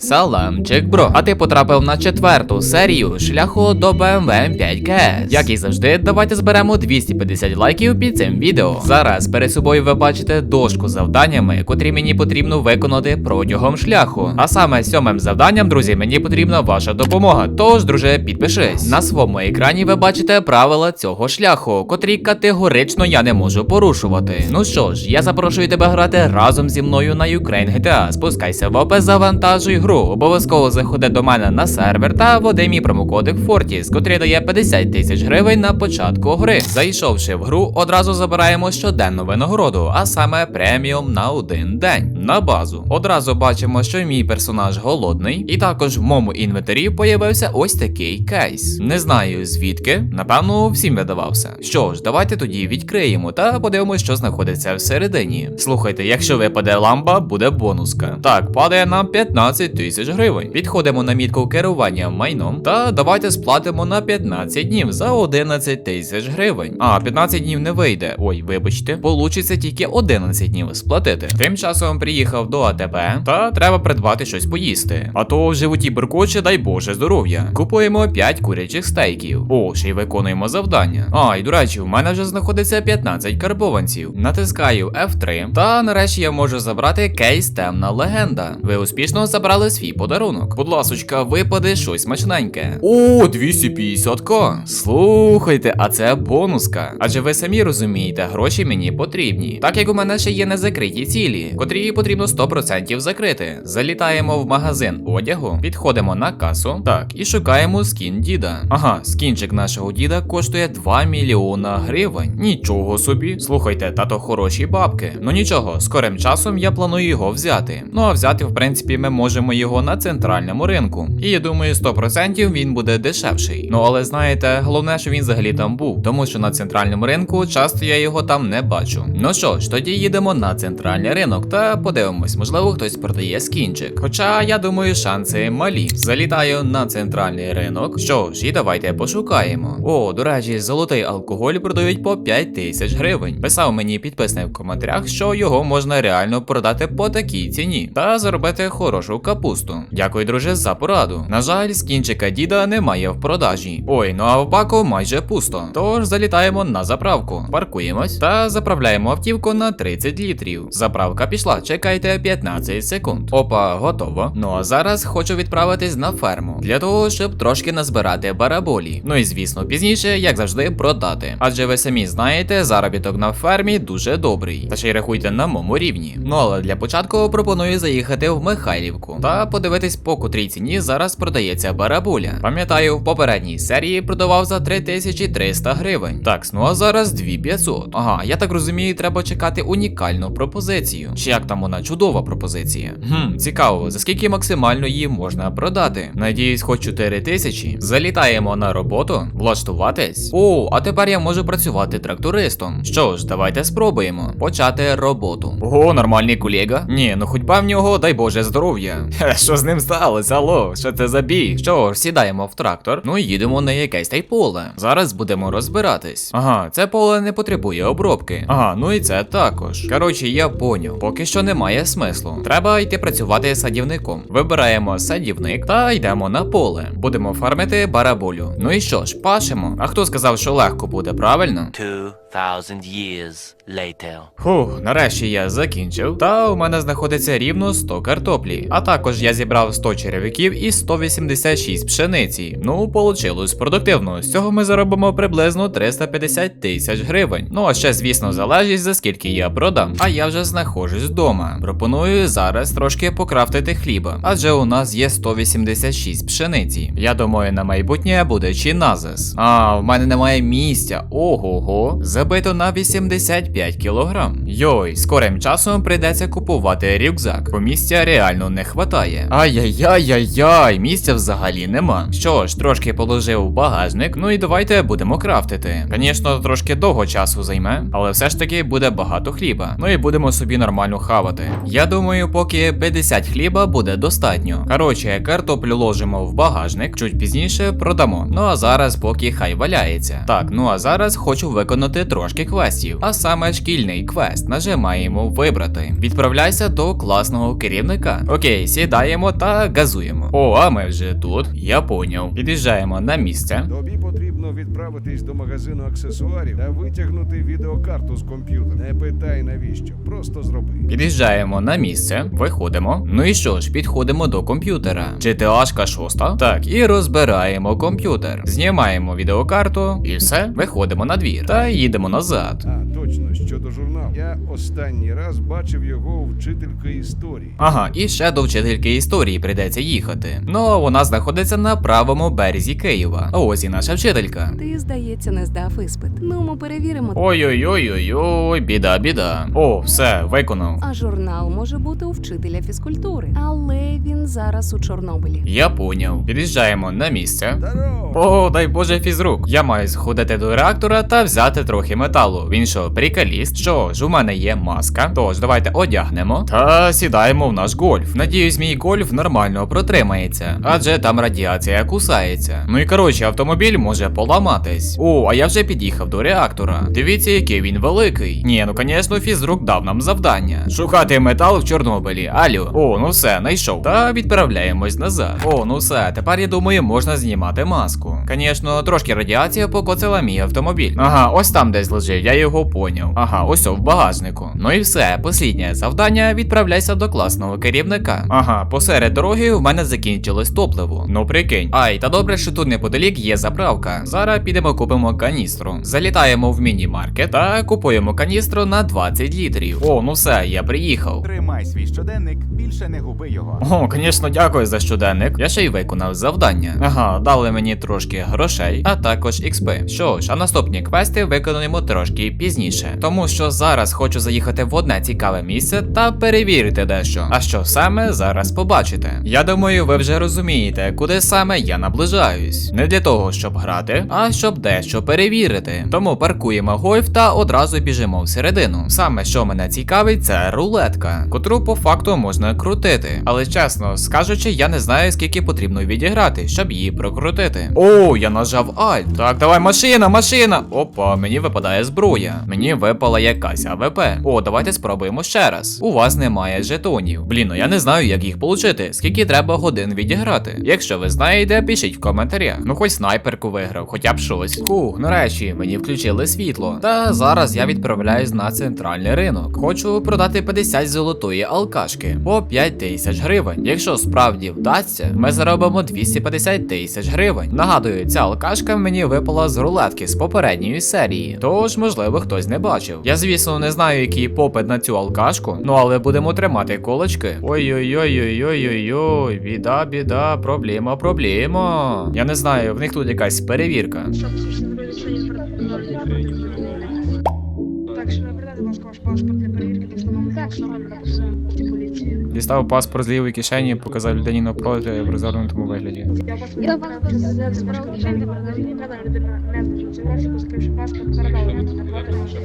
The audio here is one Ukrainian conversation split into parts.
Саламчик, бро. А ти потрапив на четверту серію шляху до BMW 5 ks Як і завжди, давайте зберемо 250 лайків під цим відео. Зараз перед собою ви бачите дошку з завданнями, котрі мені потрібно виконати протягом шляху. А саме сьомим завданням, друзі, мені потрібна ваша допомога. Тож, друже, підпишись. На своєму екрані ви бачите правила цього шляху, котрі категорично я не можу порушувати. Ну що ж, я запрошую тебе грати разом зі мною на Ukraine GTA. Спускайся в опис, завантажуй гру. Обов'язково заходи до мене на сервер та вводи мій промокодик Fortis, котрий дає 50 тисяч гривень на початку гри. Зайшовши в гру, одразу забираємо щоденну винагороду, а саме преміум на один день. На базу. Одразу бачимо, що мій персонаж голодний, і також в моєму інвентарі появився ось такий кейс. Не знаю звідки, напевно, всім видавався. Що ж, давайте тоді відкриємо та подивимось, що знаходиться всередині. Слухайте, якщо випаде лампа, буде бонуска. Так, падає нам 15 тисяч гривень. Підходимо на мітку керування майном та давайте сплатимо на 15 днів за 11 тисяч гривень. А, 15 днів не вийде. Ой, вибачте, получиться тільки 11 днів сплатити. Тим часом приїхав до АТБ та треба придбати щось поїсти. А то в животі буркоче, дай Боже здоров'я. Купуємо 5 курячих стейків. О, ще й виконуємо завдання. А, і до речі, в мене вже знаходиться 15 карбованців. Натискаю F3, та нарешті я можу забрати кейс темна легенда. Ви успішно забрали свій подарунок. Будь ласочка, випаде щось смачненьке. О, 250к. Слухайте, а це бонуска. Адже ви самі розумієте, гроші мені потрібні. Так як у мене ще є незакриті цілі, котрі потрібно 100% закрити. Залітаємо в магазин одягу, підходимо на касу. Так, і шукаємо скін діда. Ага, скінчик нашого діда коштує 2 мільйона гривень. Нічого собі. Слухайте, тато хороші бабки. Ну нічого, скорим часом я планую його взяти. Ну а взяти, в принципі, ми можемо його на центральному ринку. І я думаю, 100% він буде дешевший. Ну але знаєте, головне, що він взагалі там був, тому що на центральному ринку часто я його там не бачу. Ну що ж, тоді їдемо на центральний ринок та подивимось, можливо, хтось продає скінчик. Хоча я думаю, шанси малі. Залітаю на центральний ринок. Що ж, і давайте пошукаємо. О, до речі, золотий алкоголь продають по 5 тисяч гривень. Писав мені підписник в коментарях, що його можна реально продати по такій ціні та заробити хорошу капусту. Дякую, друже, за пораду. На жаль, скінчика діда немає в продажі. Ой, ну а в баку майже пусто. Тож залітаємо на заправку, паркуємось та заправляємо автівку на 30 літрів. Заправка пішла, чекайте 15 секунд. Опа, готово. Ну а зараз хочу відправитись на ферму для того, щоб трошки назбирати бараболі. Ну і звісно, пізніше, як завжди, продати. Адже ви самі знаєте, заробіток на фермі дуже добрий. Та ще й рахуйте на моєму рівні. Ну але для початку пропоную заїхати в Михайлівку та подивитись, по котрій ціні зараз продається барабуля. Пам'ятаю, в попередній серії продавав за 3300 гривень. Так, ну а зараз 2500. Ага, я так розумію, треба чекати унікальну пропозицію. Чи як там вона чудова пропозиція? Хм, цікаво, за скільки максимально її можна продати? Надіюсь, хоч 4000. Залітаємо на роботу, влаштуватись. О, а тепер я можу працювати трактористом. Що ж, давайте спробуємо почати роботу. Ого, нормальний колега? Ні, ну ходьба в нього, дай Боже здоров'я. Хе, Що з ним сталося? Алло, що це за бій? Що ж, сідаємо в трактор, ну і їдемо на якесь та й поле. Зараз будемо розбиратись. Ага, це поле не потребує обробки. Ага, ну і це також. Коротше, я поняв. Поки що немає смислу. Треба йти працювати садівником. Вибираємо садівник та йдемо на поле. Будемо фармити бараболю. Ну і що ж, пашемо. А хто сказав, що легко буде, правильно? 2,000 years later. Фух, нарешті я закінчив. Та у мене знаходиться рівно 100 картоплі. А також я зібрав 100 черевиків і 186 пшениці. Ну, получилось продуктивно. З цього ми заробимо приблизно 350 тисяч гривень. Ну а ще, звісно, залежить за скільки я продам. А я вже знаходжусь вдома. Пропоную зараз трошки покрафтити хліба, адже у нас є 186 пшениці. Я думаю, на майбутнє буде чи назис. А, в мене немає місця. Ого-го. Забито на 85 кілограм. Йой, скорим часом прийдеться купувати рюкзак, бо місця реально не хватає. Ай-яй-яй-яй-яй, місця взагалі нема. Що ж, трошки положив в багажник, ну і давайте будемо крафтити. Звісно, трошки довго часу займе, але все ж таки буде багато хліба. Ну і будемо собі нормально хавати. Я думаю, поки 50 хліба буде достатньо. Коротше, картоплю ложимо в багажник, чуть пізніше продамо. Ну а зараз поки хай валяється. Так, ну а зараз хочу виконати трошки квестів, а саме шкільний квест. Нажимаємо вибрати. Відправляйся до класного керівника. Окей, сідай. Сідаємо та газуємо. О, а ми вже тут. Я поняв. Під'їжджаємо на місце. Тобі потрібно відправитись до магазину аксесуарів та витягнути відеокарту з комп'ютера. Не питай навіщо, просто зроби. Під'їжджаємо на місце, виходимо. Ну і що ж, підходимо до комп'ютера. GTA 6. Так, і розбираємо комп'ютер. Знімаємо відеокарту і все, виходимо на двір та їдемо назад. А, точно, щодо журналу. Я останній раз бачив його у вчительки історії. Ага, і ще до вчительки історії прийдеться їхати. Ну, вона знаходиться на правому березі Києва. А ось і наша вчителька. Ти, здається, не здав іспит. Ну, ми перевіримо. Ой-ой-ой-ой-ой, біда, біда. О, все, виконав. А журнал може бути у вчителя фізкультури, але він зараз у Чорнобилі. Я поняв. Під'їжджаємо на місце. Здорово! О, дай Боже, фізрук. Я маю сходити до реактора та взяти трохи металу. Він що, прикаліст? Що ж, у мене є маска. Тож, давайте одягнемо та сідаємо в наш гольф. Надіюсь, мій гольф нормально протримається, адже там радіація кусається. Ну і коротше, автомобіль може поламатись. О, а я вже під'їхав до реактора. Дивіться, який він великий. Ні, ну звісно, фізрук дав нам завдання. Шукати метал в Чорнобилі. Алло. О, ну все, знайшов. Та відправляємось назад. О, ну все, тепер я думаю, можна знімати маску. Звісно, трошки радіація покоцала мій автомобіль. Ага, ось там десь лежить, я його поняв. Ага, ось о, в багажнику. Ну і все, посліднє завдання відправляйся до класного керівника. Ага, посеред дороги в мене закінчилось топливо. Ну прикинь. Ай, та добре, що тут неподалік є заправка. Зараз підемо купимо каністру. Залітаємо в міні-маркет та купуємо каністру на 20 літрів. О, ну все, я приїхав. Тримай свій щоденник, більше не губи його. О, звісно, дякую за щоденник. Я ще й виконав завдання. Ага, дали мені трошки грошей, а також XP. Що ж, а наступні квести виконуємо трошки пізніше. Тому що зараз хочу заїхати в одне цікаве місце та перевірити дещо. А що саме зараз побачите? Я думаю, ви вже розумієте, куди саме я наближаюсь. Не для того, щоб грати, а щоб дещо перевірити. Тому паркуємо гольф та одразу біжимо всередину. Саме що мене цікавить, це рулетка, котру по факту можна крутити. Але чесно скажучи, я не знаю, скільки потрібно відіграти, щоб її прокрутити. О, я нажав Alt. Так, давай, машина, машина. Опа, мені випадає зброя. Мені випала якась АВП. О, давайте спробуємо ще раз. У вас немає жетонів. Блін, ну я не знаю, як їх получити. Скільки треба годин відіграти. Якщо ви знаєте, пишіть в коментарях. Ну хоч снайперку виграв, хоча б щось. Хух, нарешті мені включили світло. Та зараз я відправляюсь на центральний ринок. Хочу продати 50 золотої алкашки по 5 тисяч гривень. Якщо справді вдасться, ми заробимо 250 тисяч гривень. Нагадую, ця алкашка мені випала з рулетки з попередньої серії. Тож, можливо, хтось не бачив. Я, звісно, не знаю, який попит на цю алкашку, ну але будемо тримати колочки. Ой-ой-ой-ой-ой-ой, біда, біда, проблема, проблема. Я не знаю, в них тут якась перевірка. Так, що передати, будь ласка, ваш паспорт для перевірки особи працює поліції. Дістав паспорт з лівої кишені, показав людині навпроти в розгорнутому вигляді.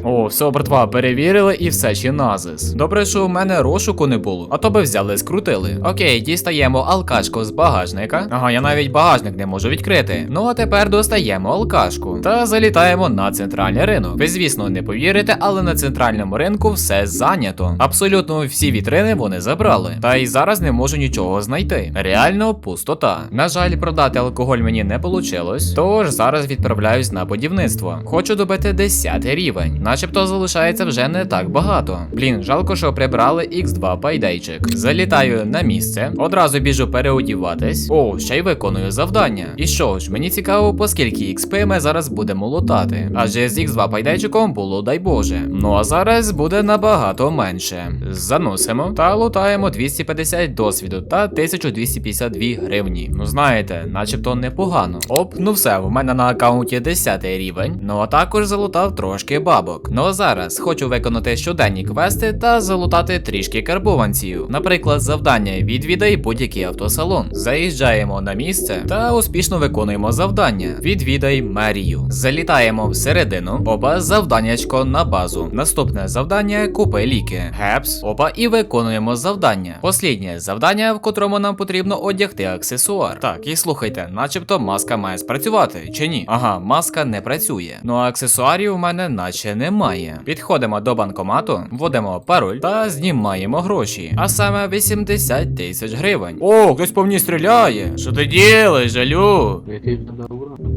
О, все, братва, перевірили і все ще назис. Добре, що у мене розшуку не було, а то би взяли скрутили. Окей, дістаємо алкашку з багажника. Ага, я навіть багажник не можу відкрити. Ну а тепер достаємо алкашку та залітаємо на центральний ринок. Ви, звісно, не повірите, але на центральному ринку все зайнято. Абсолютно всі вітрини вони забрали. Та й зараз не можу нічого знайти. Реально пустота. На жаль, продати алкоголь мені не вийшло, тож зараз відправляюсь на будівництво. Хочу добити 10 рівень, начебто залишається вже не так багато. Блін, жалко, що прибрали X2 пайдейчик. Залітаю на місце, одразу біжу переодіватись. О, ще й виконую завдання. І що ж, мені цікаво, по скільки XP ми зараз будемо лутати. Адже з X2 пайдейчиком було дай Боже. Ну а зараз буде набагато менше. Заносимо та лутаємо 250 досвіду та 1252 гривні. Ну знаєте, начебто непогано. Оп, ну все, в мене на аккаунті 10 рівень. Ну а також залутав трошки бабок. Ну а зараз хочу виконати щоденні квести та залутати трішки карбованців. Наприклад, завдання відвідай будь-який автосалон. Заїжджаємо на місце та успішно виконуємо завдання. Відвідай мерію. Залітаємо всередину. Опа, завданнячко на базу. Наступне завдання купи ліки. Гепс. Опа, і виконуємо завдання. Завдання. Посліднє завдання, в котрому нам потрібно одягти аксесуар. Так, і слухайте, начебто маска має спрацювати, чи ні? Ага, маска не працює. Ну а аксесуарів у мене наче немає. Підходимо до банкомату, вводимо пароль та знімаємо гроші. А саме 80 тисяч гривень. О, хтось по мені стріляє. Що ти ділиш, жалю?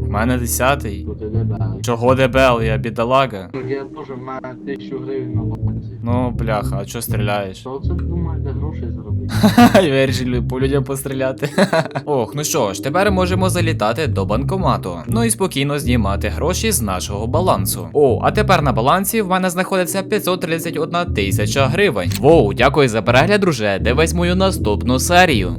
У мене десятий. Чого дебел, я бідолага? Я теж в мене тисячу гривень на. Ну, бляха, а чого стріляєш? Що це думаєш, де зробити? заробити? Вирішили по людям постріляти. Ох, ну що ж, тепер можемо залітати до банкомату. Ну і спокійно знімати гроші з нашого балансу. О, а тепер на балансі в мене знаходиться 531 тисяча гривень. Воу, дякую за перегляд, друже. Дивись мою наступну серію.